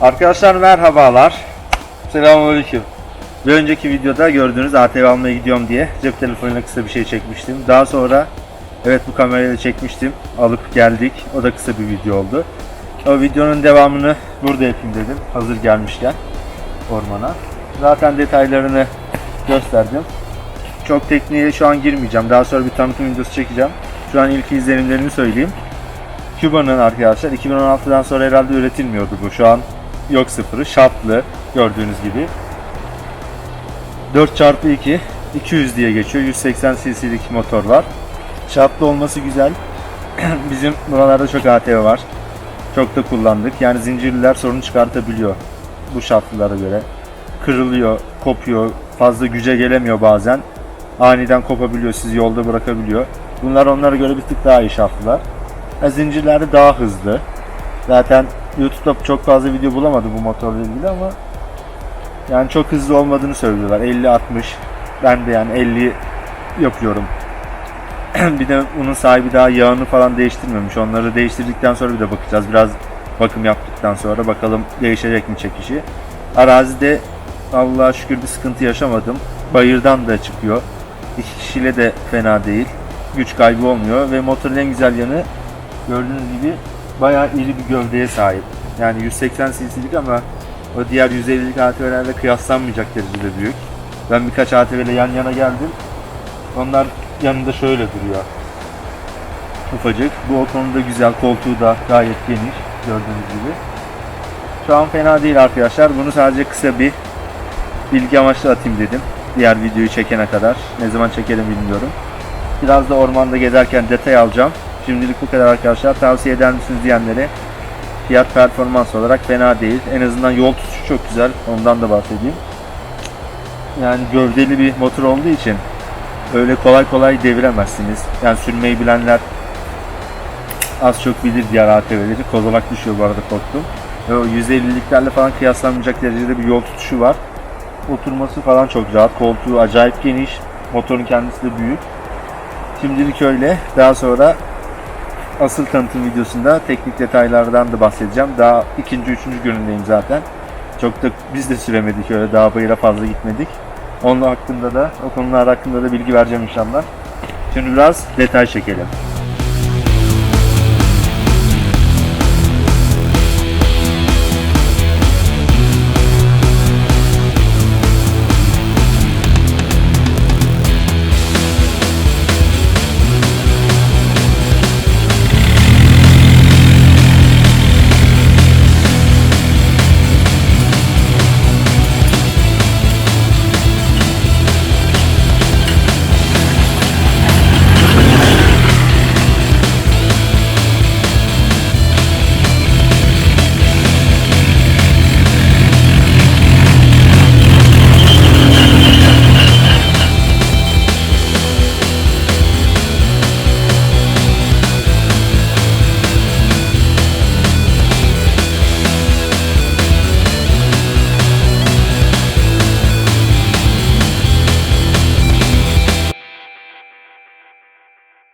Arkadaşlar merhabalar. Selamünaleyküm. Bir önceki videoda gördüğünüz ATV almaya gidiyorum diye cep telefonuyla kısa bir şey çekmiştim. Daha sonra evet bu kamerayla çekmiştim. Alıp geldik. O da kısa bir video oldu. O videonun devamını burada yapayım dedim. Hazır gelmişken ormana. Zaten detaylarını gösterdim. Çok tekniğe şu an girmeyeceğim. Daha sonra bir tanıtım videosu çekeceğim. Şu an ilk izlenimlerimi söyleyeyim. Cuba'nın arkadaşlar 2016'dan sonra herhalde üretilmiyordu bu. Şu an yok sıfırı. Şartlı gördüğünüz gibi. 4x2 200 diye geçiyor. 180 cc'lik motor var. Şartlı olması güzel. Bizim buralarda çok ATV var. Çok da kullandık. Yani zincirliler sorun çıkartabiliyor bu şartlılara göre. Kırılıyor, kopuyor, fazla güce gelemiyor bazen. Aniden kopabiliyor, sizi yolda bırakabiliyor. Bunlar onlara göre bir tık daha iyi şartlılar. Zincirlerde daha hızlı. Zaten YouTube'da çok fazla video bulamadım bu motorla ilgili ama yani çok hızlı olmadığını söylüyorlar. 50-60. Ben de yani 50 yapıyorum. bir de bunun sahibi daha yağını falan değiştirmemiş. Onları değiştirdikten sonra bir de bakacağız. Biraz bakım yaptıktan sonra bakalım değişecek mi çekişi. Arazide Allah'a şükür bir sıkıntı yaşamadım. Bayırdan da çıkıyor. İki kişiyle de fena değil. Güç kaybı olmuyor ve motorun en güzel yanı gördüğünüz gibi bayağı iri bir gövdeye sahip. Yani 180 cc'lik ama o diğer 150'lik ATV'lerle kıyaslanmayacak derecede büyük. Ben birkaç ATV yan yana geldim. Onlar yanında şöyle duruyor. Ufacık. Bu o konuda güzel. Koltuğu da gayet geniş. Gördüğünüz gibi. Şu an fena değil arkadaşlar. Bunu sadece kısa bir bilgi amaçlı atayım dedim. Diğer videoyu çekene kadar. Ne zaman çekerim bilmiyorum. Biraz da ormanda gezerken detay alacağım. Şimdilik bu kadar arkadaşlar. Tavsiye eder misiniz diyenlere fiyat performans olarak fena değil. En azından yol tutuşu çok güzel. Ondan da bahsedeyim. Yani gövdeli bir motor olduğu için öyle kolay kolay deviremezsiniz. Yani sürmeyi bilenler az çok bilir diğer ATV'leri. Kozalak düşüyor bu arada korktum. O 150'liklerle falan kıyaslanmayacak derecede bir yol tutuşu var. Oturması falan çok rahat. Koltuğu acayip geniş. Motorun kendisi de büyük. Şimdilik öyle. Daha sonra asıl tanıtım videosunda teknik detaylardan da bahsedeceğim. Daha ikinci, üçüncü günündeyim zaten. Çok da biz de süremedik öyle daha bayıra fazla gitmedik. Onun hakkında da, o konular hakkında da bilgi vereceğim inşallah. Şimdi biraz detay çekelim.